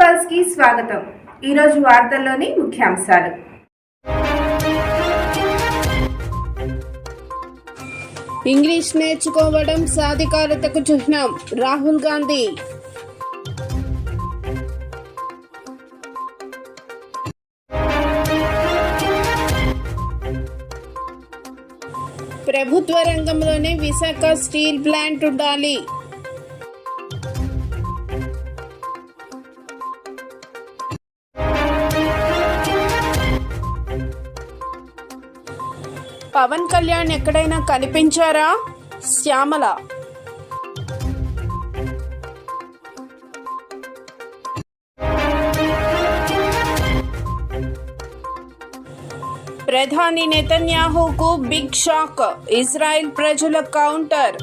పల్స్కి స్వాగతం. ఈరోజు వార్తల్లోని ముఖ్యాంశాలు. ఇంగ్లీష్ నేర్చుకోవడం సాధికారతకు చిహ్నం. రాహుల్ గాంధీ. ప్రభుత్వ రంగంలోనే విశాఖ స్టీల్ ప్లాంట్ ఉండాలి. పవన్ కళ్యాణ్ ఎక్కడైనా కనిపించారా? శ్యామల. ప్రధాని నెతన్యాహుకు బిగ్ షాక్ ఇజ్రాయెల్ ప్రజల కౌంటర్.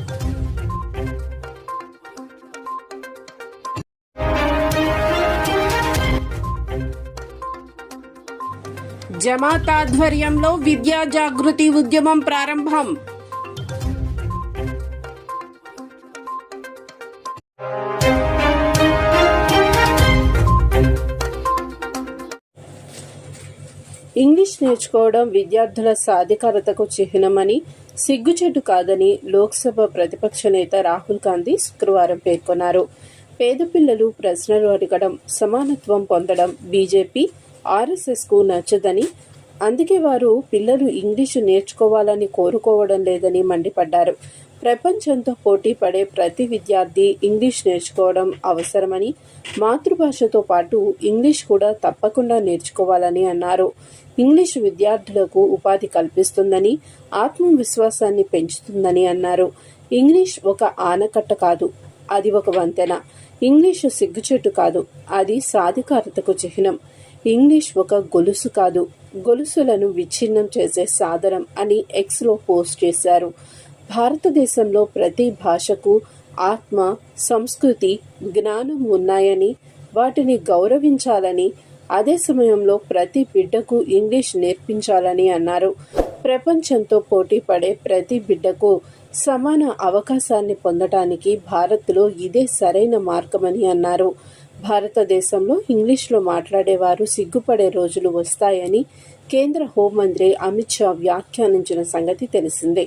జమాత్ ఆధ్వర్యంలో విద్యా జాగృతి ఉద్యమం ప్రారంభం. ఇంగ్లీష్ నేర్చుకోవడం విద్యార్థుల సాధికారతకు చిహ్నమని సిగ్గుచెట్టు కాదని లోక్సభ ప్రతిపక్ష నేత రాహుల్ గాంధీ శుక్రవారం పేర్కొన్నారు. పేద పిల్లలు ప్రశ్నలు అడగడం సమానత్వం పొందడం బీజేపీ ఆర్ఎస్ఎస్కు నచ్చదని అందుకే వారు పిల్లలు ఇంగ్లీషు నేర్చుకోవాలని కోరుకోవడం లేదని మండిపడ్డారు. ప్రపంచంతో పోటీ పడే ప్రతి విద్యార్థి ఇంగ్లీష్ నేర్చుకోవడం అవసరమని మాతృభాషతో పాటు ఇంగ్లీష్ కూడా తప్పకుండా నేర్చుకోవాలని అన్నారు. ఇంగ్లీష్ విద్యార్థులకు ఉపాధి కల్పిస్తుందని ఆత్మవిశ్వాసాన్ని పెంచుతుందని అన్నారు. ఇంగ్లీష్ ఒక ఆనకట్ట కాదు అది ఒక వంతెన. ఇంగ్లీషు సిగ్గుచెట్టు కాదు అది సాధికారతకు చిహ్నం. ఇంగ్లీష్ ఒక గొలుసు కాదు. గొలుసులను విచ్ఛిన్నం చేసే సాధనం అని ఎక్స్లో పోస్ట్ చేశారు. భారతదేశంలో ప్రతి భాషకు ఆత్మ సంస్కృతి జ్ఞానం ఉన్నాయని వాటిని గౌరవించాలని అదే సమయంలో ప్రతి బిడ్డకు ఇంగ్లీష్ నేర్పించాలని అన్నారు. ప్రపంచంతో పోటీ పడే ప్రతి బిడ్డకు సమాన అవకాశాన్ని పొందటానికి భారత్లో ఇదే సరైన మార్గమని అన్నారు. భారతదేశంలో ఇంగ్లీష్లో మాట్లాడేవారు సిగ్గుపడే రోజులు వస్తాయని కేంద్ర హోంమంత్రి అమిత్ షా వ్యాఖ్యానించిన సంగతి తెలిసిందే.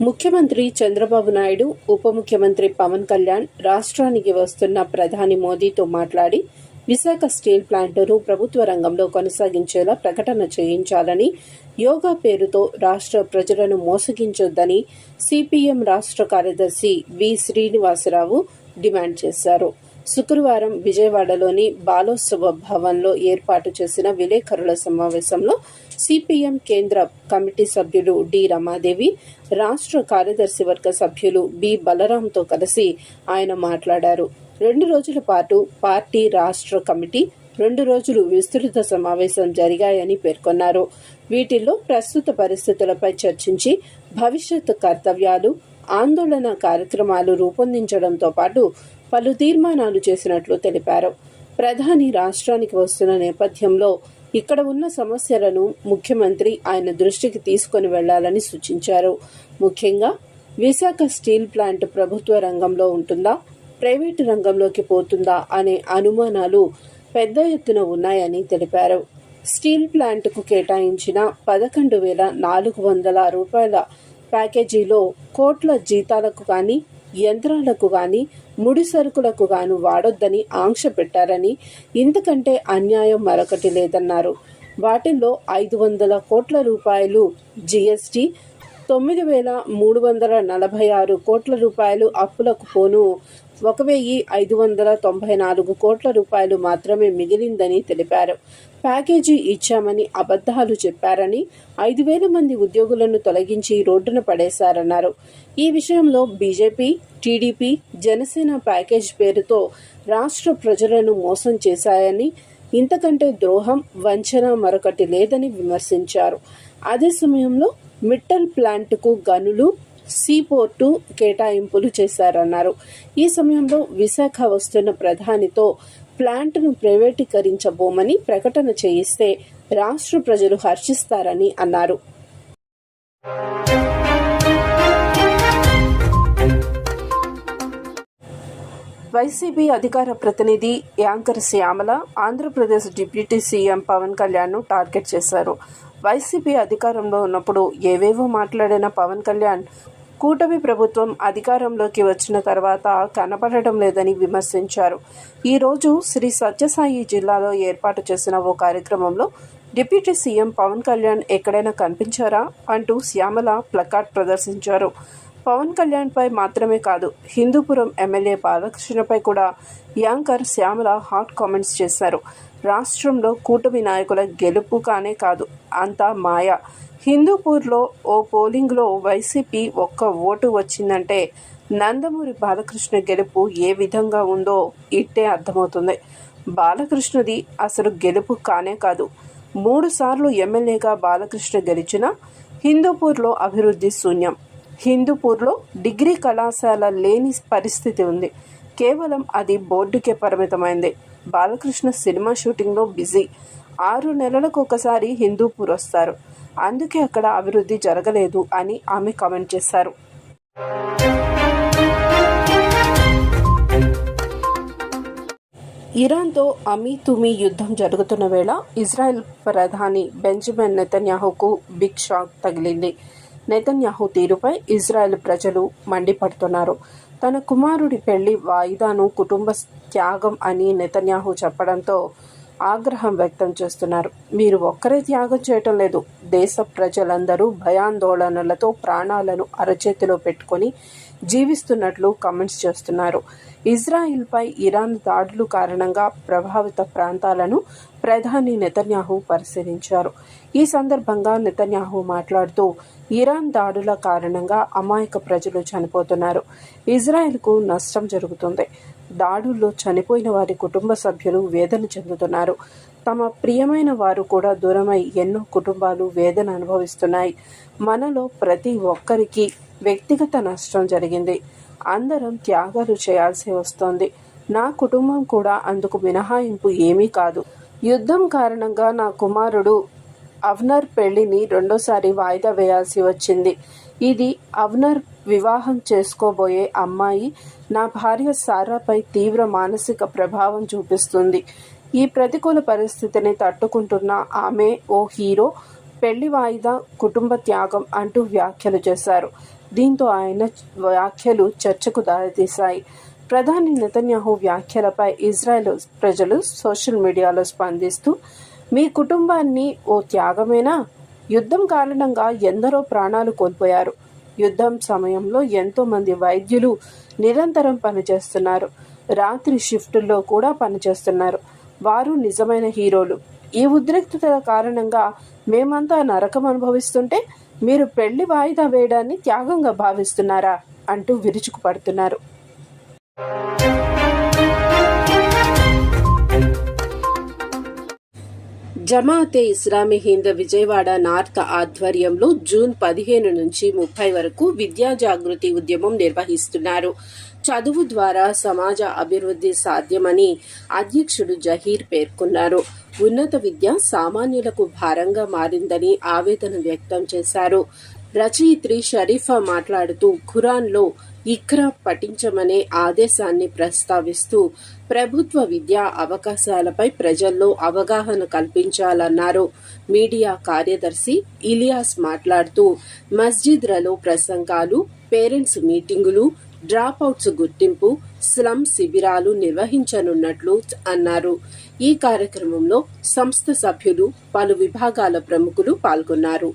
ముఖ్యమంత్రి చంద్రబాబు నాయుడు ఉప ముఖ్యమంత్రి పవన్ కళ్యాణ్ రాష్ట్రానికి వస్తున్న ప్రధాని మోదీతో మాట్లాడి విశాఖ స్టీల్ ప్లాంటును ప్రభుత్వ రంగంలో కొనసాగించేలా ప్రకటన చేయించాలని యోగా పేరుతో రాష్ట్ర ప్రజలను మోసగించొద్దని సిపిఎం రాష్ట్ర కార్యదర్శి వి శ్రీనివాసరావు డిమాండ్ చేశారు. శుక్రవారం విజయవాడలోని బాలోత్సవ భవన్లో ఏర్పాటు చేసిన విలేకరుల సమావేశంలో సిపిఎం కేంద్ర కమిటీ సభ్యులు డి రమాదేవి రాష్ట్ర కార్యదర్శి వర్గ సభ్యులు బి బలరాంతో కలిసి ఆయన మాట్లాడారు. రెండు రోజుల పాటు పార్టీ రాష్ట్ర కమిటీ రెండు రోజులు విస్తృత సమావేశం జరిగాయని పేర్కొన్నారు. వీటిల్లో ప్రస్తుత పరిస్థితులపై చర్చించి భవిష్యత్ కర్తవ్యాలు ఆందోళన కార్యక్రమాలు రూపొందించడంతో పాటు పలు తీర్మానాలు చేసినట్లు తెలిపారు. ప్రధాని రాష్ట్రానికి వస్తున్న నేపథ్యంలో ఇక్కడ ఉన్న సమస్యలను ముఖ్యమంత్రి ఆయన దృష్టికి తీసుకొని వెళ్ళాలని సూచించారు. ముఖ్యంగా విశాఖ స్టీల్ ప్లాంట్ ప్రభుత్వ రంగంలో ఉంటుందా? ప్రైవేటు రంగంలోకి పోతుందా అనే అనుమానాలు పెద్ద ఎత్తున ఉన్నాయని తెలిపారు. స్టీల్ ప్లాంట్కు కేటాయించిన పదకొండు వేల నాలుగు వందల రూపాయల ప్యాకేజీలో కోట్ల జీతాలకు కానీ యంత్రాలకు గాని ముడి సరుకులకు గాను వాడొద్దని ఆంక్ష పెట్టారని ఇంతకంటే అన్యాయం మరొకటి లేదన్నారు. వాటిల్లో ఐదు వందల కోట్ల రూపాయలు జీఎస్టీ తొమ్మిది వేల మూడు వందల నలభై ఆరు కోట్ల రూపాయలు అప్పులకు పోను ఒక వెయ్యి ఐదు వందల తొంభై నాలుగు కోట్ల రూపాయలు మాత్రమే మిగిలిందని తెలిపారు. ప్యాకేజీ ఇచ్చామని అబద్ధాలు చెప్పారని ఐదు వేల మంది ఉద్యోగులను తొలగించి రోడ్డున పడేశారన్నారు. ఈ విషయంలో బీజేపీ టీడీపీ జనసేన ప్యాకేజ్ పేరుతో రాష్ట్ర ప్రజలను మోసం చేశాయని ఇంతకంటే ద్రోహం వంచన మరొకటి లేదని విమర్శించారు. అదే సమయంలో మిట్టల్ ప్లాంట్కు గనులు సీపోర్టు కేటాయింపులు చేశారన్నారు. ఈ సమయంలో విశాఖ వస్తున్న ప్రధానితో ప్లాంట్ను ప్రైవేటీకరించబోమని ప్రకటన చేయిస్తే రాష్ట్ర ప్రజలు హర్షిస్తారని అన్నారు. వైసీపీ అధికార ప్రతినిధి anchor Shyamala Andhra Pradesh deputy CM Pawan కళ్యాణ్ను target చేశారు. వైసీపీ అధికారంలో ఉన్నప్పుడు ఏవేవో మాట్లాడిన పవన్ కళ్యాణ్ కూటమి ప్రభుత్వం అధికారంలోకి వచ్చిన తర్వాత కనపడటం లేదని విమర్శించారు. ఈరోజు శ్రీ సత్యసాయి జిల్లాలో ఏర్పాటు చేసిన ఓ కార్యక్రమంలో డిప్యూటీ సీఎం పవన్ కళ్యాణ్ ఎక్కడైనా కనిపించారా? అంటూ శ్యామల ప్లకార్డ్ ప్రదర్శించారు. పవన్ కళ్యాణ్పై మాత్రమే కాదు హిందూపురం ఎమ్మెల్యే బాలకృష్ణపై కూడా యాంకర్ శ్యామల హాట్ కామెంట్స్ చేశారు. రాష్ట్రంలో కూటమి నాయకుల గెలుపు కానే కాదు అంతా మాయ. హిందూపూర్లో ఓ పోలింగ్లో వైసీపీ ఒక్క ఓటు వచ్చిందంటే నందమూరి బాలకృష్ణ గెలుపు ఏ విధంగా ఉందో ఇట్టే అర్థమవుతుంది. బాలకృష్ణది అసలు గెలుపు కానే కాదు. మూడుసార్లు ఎమ్మెల్యేగా బాలకృష్ణ గెలిచిన హిందూపూర్లో అభివృద్ధి శూన్యం. హిందూపూర్లో డిగ్రీ కళాశాల లేని పరిస్థితి ఉంది. కేవలం అది బోర్డుకే పరిమితమైంది. బాలకృష్ణ సినిమా షూటింగ్లో బిజీ. ఆరు నెలలకు ఒకసారి హిందూపూర్ వస్తారు. అందుకే అక్కడ అభివృద్ధి జరగలేదు అని ఆమె కామెంట్ చేశారు. ఇరాన్తో అమీ తుమి యుద్ధం జరుగుతున్న వేళ ఇజ్రాయెల్ ప్రధాని బెంజమిన్ నెతన్యాహుకు బిగ్ షాక్ తగిలింది. నెతన్యాహు తీరుపై ఇజ్రాయెల్ ప్రజలు మండిపడుతున్నారు. తన కుమారుడి పెళ్ళి వాయిదాను కుటుంబ త్యాగం అని నెతన్యాహు చెప్పడంతో ఆగ్రహం వ్యక్తం చేస్తున్నారు. మీరు ఒక్కరే త్యాగం చేయటం లేదు. దేశ ప్రజలందరూ భయాందోళనలతో ప్రాణాలను అరచేతిలో పెట్టుకొని జీవిస్తున్నట్లు కామెంట్స్ చేస్తున్నారు. ఇజ్రాయిల్పై ఇరాన్ దాడులు కారణంగా ప్రభావిత ప్రాంతాలను ప్రధాని నెతన్యాహు పరిశీలించారు. ఈ సందర్భంగా నెతన్యాహు మాట్లాడుతూ ఇరాన్ దాడుల కారణంగా అమాయక ప్రజలు చనిపోతున్నారు. ఇజ్రాయెల్కు నష్టం జరుగుతుంది. దాడుల్లో చనిపోయిన వారి కుటుంబ సభ్యులు వేదన చెందుతున్నారు. తమ ప్రియమైన వారు కూడా దూరమై ఎన్నో కుటుంబాలు వేదన అనుభవిస్తున్నాయి. మనలో ప్రతి ఒక్కరికి వ్యక్తిగత నష్టం జరిగింది. అందరం త్యాగాలు చేయాల్సి వస్తోంది. నా కుటుంబం కూడా అందుకు మినహాయింపు ఏమీ కాదు. యుద్ధం కారణంగా నా కుమారుడు అవ్నర్ పెళ్ళిని రెండోసారి వాయిదా వేయాల్సి వచ్చింది. ఇది అవ్నర్ వివాహం చేసుకోబోయే అమ్మాయి నా భార్య సారాపై తీవ్ర మానసిక ప్రభావం చూపిస్తుంది. ఈ ప్రతికూల పరిస్థితిని తట్టుకుంటున్న ఆమె ఓ హీరో పెళ్ళి వాయిదా కుటుంబ త్యాగం అంటూ వ్యాఖ్యలు చేశారు. దీంతో ఆయన వ్యాఖ్యలు చర్చకు దారితీశాయి. ప్రధాని నెతన్యాహు వ్యాఖ్యలపై ఇజ్రాయెల్ ప్రజలు సోషల్ మీడియాలో స్పందిస్తూ మీ కుటుంబాన్ని ఓ త్యాగమేనా? యుద్ధం కారణంగా ఎందరో ప్రాణాలు కోల్పోయారు. యుద్ధం సమయంలో ఎంతో మంది వైద్యులు నిరంతరం పనిచేస్తున్నారు. రాత్రి షిఫ్టుల్లో కూడా పనిచేస్తున్నారు. వారు నిజమైన హీరోలు. ఈ ఉద్రిక్తతల కారణంగా మేమంతా నరకం అనుభవిస్తుంటే మీరు పెళ్ళి వాయిదా వేయడాన్ని త్యాగంగా భావిస్తున్నారా అంటూ విరుచుకుపడుతున్నారు. జమాతే ఇస్లామీ హింద్ విజయవాడ నార్త్ ఆధ్వర్యంలో జూన్ పదిహేను నుంచి ముప్పై వరకు విద్యా జాగృతి ఉద్యమం నిర్వహిస్తున్నారు. చదువు ద్వారా సమాజ అభివృద్ధి సాధ్యమని అధ్యక్షుడు జహీర్ పేర్కొన్నారు. ఉన్నత విద్య సామాన్యులకు భారంగా మారిందని ఆవేదన వ్యక్తం చేశారు. రచయిత్రి షరీఫా మాట్లాడుతూ ఖురాన్లో ఇక్రా పఠించమనే ఆదేశాన్ని ప్రస్తావిస్తూ ప్రభుత్వ విద్యా అవకాశాలపై ప్రజల్లో అవగాహన కల్పించాలన్నారు. మీడియా కార్యదర్శి ఇలియాస్ మాట్లాడుతూ మస్జిద్లలో ప్రసంగాలు పేరెంట్స్ మీటింగులు డ్రాపౌట్స్ గుర్తింపు స్లమ్ శిబిరాలు నిర్వహించనున్నట్లు అన్నారు. ఈ కార్యక్రమంలో సంస్థ సభ్యులు పలు విభాగాల ప్రముఖులు పాల్గొన్నారు.